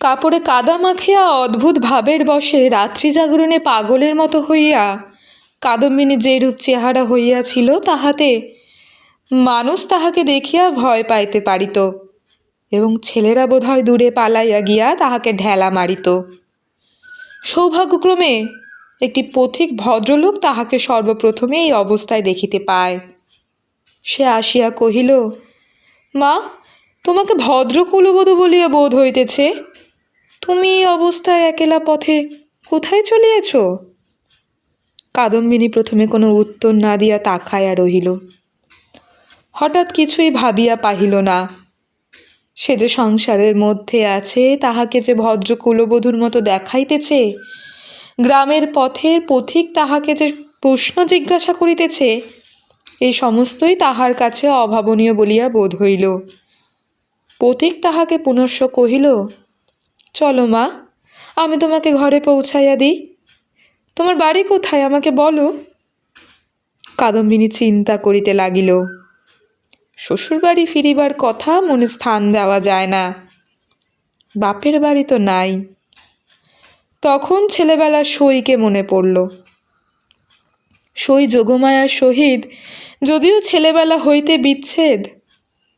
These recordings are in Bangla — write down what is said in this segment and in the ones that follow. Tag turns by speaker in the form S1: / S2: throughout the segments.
S1: কাপড়ে কাদা মাখিয়া অদ্ভুত ভাবের বসে রাত্রি জাগরণে পাগলের মতো হইয়া, কাদম্বিনী যেরূপ চেহারা হইয়াছিল তাহাতে, মানুষ তাহাকে দেখিয়া ভয় পাইতে পারিত এবং ছেলেরা বোধহয় দূরে পালাইয়া গিয়া তাহাকে ঢেলা মারিত। সৌভাগ্যক্রমে একটি পথিক ভদ্রলোক তাহাকে সর্বপ্রথমে এই অবস্থায় দেখিতে পায়। সে আসিয়া কহিল, মা, তোমাকে ভদ্র কুলবধূ বলিয়া বোধ হইতেছে? তুমি অবস্থায় একেলা পথে কোথায় চলিয়াছ? কাদম্বিনী প্রথমে কোনো উত্তর না দিয়া তাকাইয়া রহিল। হঠাৎ কিছুই ভাবিয়া পাহিল না। সে যে সংসারের মধ্যে আছে, তাহাকে যে ভদ্র কুলবধূর মতো দেখাইতেছে, গ্রামের পথের পথিক তাহাকে যে প্রশ্ন জিজ্ঞাসা করিতেছে, এই সমস্তই তাহার কাছে অভাবনীয় বলিয়া বোধ হইল। পথিক তাহাকে পুনশ্চ কহিল চলো মা, আমি তোমাকে ঘরে পৌঁছাইয়া দিই। তোমার বাড়ি কোথায়, আমাকে বলো। কাদম্বিনী চিন্তা করিতে লাগিল। শ্বশুরবাড়ি ফিরিবার কথা মনে স্থান দেওয়া যায় না। বাপের বাড়ি তো নাই। তখন ছেলেবেলা সইকে মনে পড়ল। সই যোগমায়ার সহিত যদিও ছেলেবেলা হইতে বিচ্ছেদ,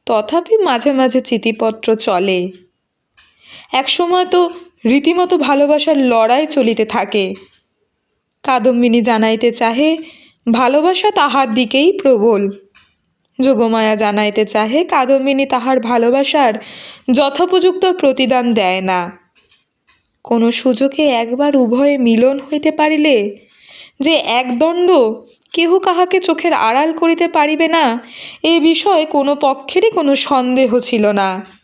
S1: তথাপি মাঝে মাঝে চিঠিপত্র চলে। একসময় তো রীতিমতো ভালোবাসার লড়াই চলিতে থাকে। কাদম্বিনী জানাইতে চাহে, ভালোবাসা তাহার দিকেই প্রবল। যোগমায়া জানাইতে চাহে, কাদম্বিনী তাহার ভালোবাসার যথোপযুক্ত প্রতিদান দেয় না। কোনো সুযোগে একবার উভয়ে মিলন হইতে পারিলে যে একদণ্ড কেহ কাহাকে চোখের আড়াল করিতে পারিবে না, এ বিষয়ে কোনো পক্ষেরই কোনো সন্দেহ ছিল না।